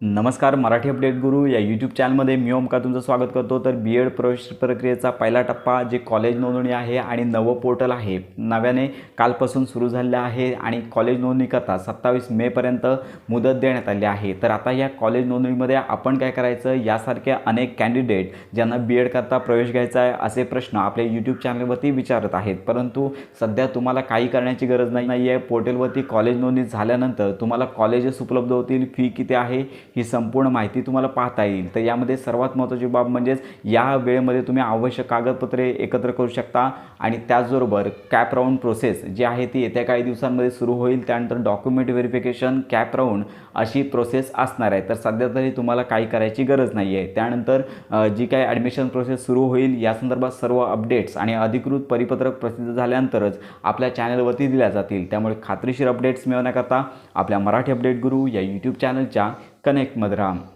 नमस्कार मराठी अपडेट गुरु. या यूट्यूब चॅनलमध्ये मी ओमका तुमचं स्वागत करतो. तर बी एड प्रवेश प्रक्रियेचा पहिला टप्पा जे कॉलेज नोंदणी आहे आणि नवं पोर्टल आहे नव्याने कालपासून सुरू झालेलं आहे आणि कॉलेज नोंदणीकरता सत्तावीस मेपर्यंत मुदत देण्यात आली आहे. तर आता या कॉलेज नोंदणीमध्ये आपण काय करायचं? यासारखे अनेक कॅन्डिडेट ज्यांना बी एड करता प्रवेश घ्यायचा आहे असे प्रश्न आपल्या यूट्यूब चॅनलवरती विचारत आहेत. परंतु सध्या तुम्हाला काही करण्याची गरज नाही नाही आहे पोर्टलवरती कॉलेज नोंदणी झाल्यानंतर तुम्हाला कॉलेजेस उपलब्ध होतील. फी किती आहे? ही संपूर्ण माहिती तुम्हाला पाहता येईल. तर यामध्ये सर्वात महत्त्वाची बाब म्हणजेच या वेळेमध्ये तुम्ही आवश्यक कागदपत्रे एकत्र करू शकता आणि त्याचबरोबर कॅप राऊंड प्रोसेस जी आहे ती येत्या काही दिवसांमध्ये सुरू होईल. त्यानंतर डॉक्युमेंट व्हेरिफिकेशन कॅप राऊंड अशी प्रोसेस असणार आहे. तर सध्या तरी तुम्हाला काही करायची गरज नाही आहे. त्यानंतर जी काही ॲडमिशन प्रोसेस सुरू होईल या संदर्भात सर्व अपडेट्स आणि अधिकृत परिपत्रक प्रसिद्ध झाल्यानंतरच आपल्या चॅनलवरती दिल्या जातील. त्यामुळे खात्रीशीर अपडेट्स मिळवण्याकरता आपल्या मराठी अपडेट गुरु या यूट्यूब चॅनलच्या कनेक्ट राहा